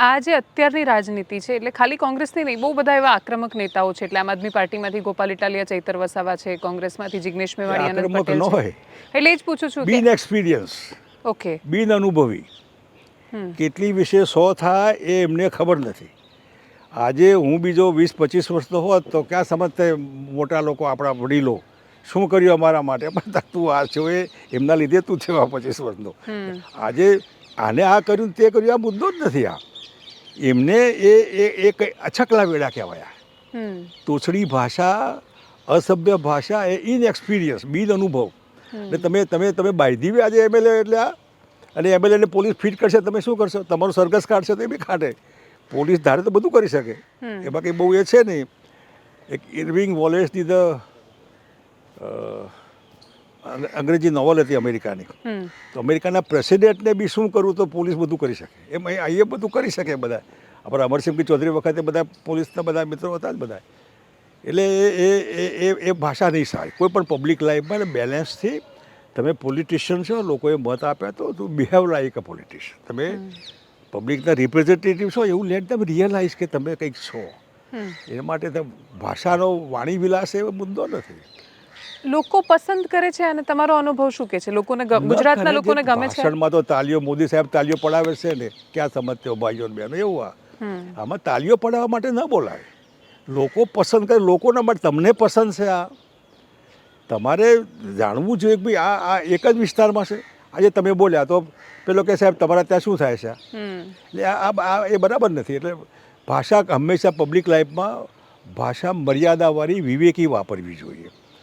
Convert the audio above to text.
આ જે અત્યારની રાજનીતિ છે એટલે ખાલી કોંગ્રેસની નહીં બહુ બધા એવા આક્રમક નેતાઓ છે એટલે આમ આદમી પાર્ટીમાંથી ગોપાલ ઇટાલિયા ચૈતર વસાવા છે કોંગ્રેસમાંથી જિગ્નેશ મેવાણી પટેલ ન છે. હોય. એટલે એ જ પૂછું છું બિન એક્સપિરિયન્સ ઓકે. બિન અનુભવી. કેટલી વિશે સો થાય એ એમને ખબર નથી. આજે હું બીજો વીસ પચીસ વર્ષનો હોત તો ક્યાં સમજતે મોટા લોકો આપણા વડીલો શું કર્યું અમારા માટે? પણ તું આ છો એ એમના લીધે તું છે પચીસ વર્ષનો. આજે આને આ કર્યું તે કર્યું આ મુદ્દો જ નથી આ. એમને એ એ કંઈ અછકલા વેળા કહેવાયા. તોછડી ભાષા અસભ્ય ભાષા એ ઇનએક્સપિરિયન્સ બિન અનુભવ. એટલે તમે તમે તમે બાયધી આજે એમએલએ એટલે આ? અને એમએલએને પોલીસ ફિટ કરશે તમે શું કરશો? તમારું સરઘસ કાઢશે તો એ બી કાઢે. પોલીસ ધારે તો બધું કરી શકે. એમાં કંઈ બહુ એ છે નહીં. એક ઇરવિંગ વોલેસની ધ અંગ્રેજી નોવલ હતી અમેરિકાની. તો અમેરિકાના પ્રેસિડેન્ટને બી શું કરવું તો પોલીસ બધું કરી શકે. એમ એ બધું કરી શકે બધા. આપણા અમરસિંહભાઈ ચૌધરી વખતે બધા પોલીસના બધા મિત્રો હતા જ બધા. એટલે એ એ એ ભાષા નહીં સારી. કોઈ પણ પબ્લિક લાઈફમાં બેલેન્સથી તમે પોલિટિશિયન છો લોકોએ મત આપ્યા તો તું બિહેવ લાઈક અ પોલિટિશિયન. તમે પબ્લિકના રિપ્રેઝેન્ટેટિવ છો એવું લેટ તમે રિયલાઇઝ કે તમે કંઈક છો. એ માટે ભાષાનો વાણી વિલાસ એ મુદ્દો નથી. લોકો પસંદ કરે છે અને તમારો અનુભવ શું કે છે? લોકોને ગુજરાતના લોકોને ગમે છે? ભાષણમાં તો તાલીઓ મોદી સાહેબ તાલીઓ પડાવે છે ને ક્યાં સમજતો ભાઈઓ બહેનો? એવું આ. આમાં તાલીઓ પડાવવા માટે ન બોલાય. લોકો પસંદ કરે લોકોના માટે તમને પસંદ છે આ. તમારે જાણવું જોઈએ કે ભાઈ આ આ એક જ વિસ્તારમાં છે. આજે તમે બોલ્યા તો પેલો કે સાહેબ તમારા ત્યાં શું થાય છે? એટલે આ એ બરાબર નથી. એટલે ભાષા હંમેશા પબ્લિક લાઈફમાં ભાષા મર્યાદાવાળી વિવેકી વાપરવી જોઈએ.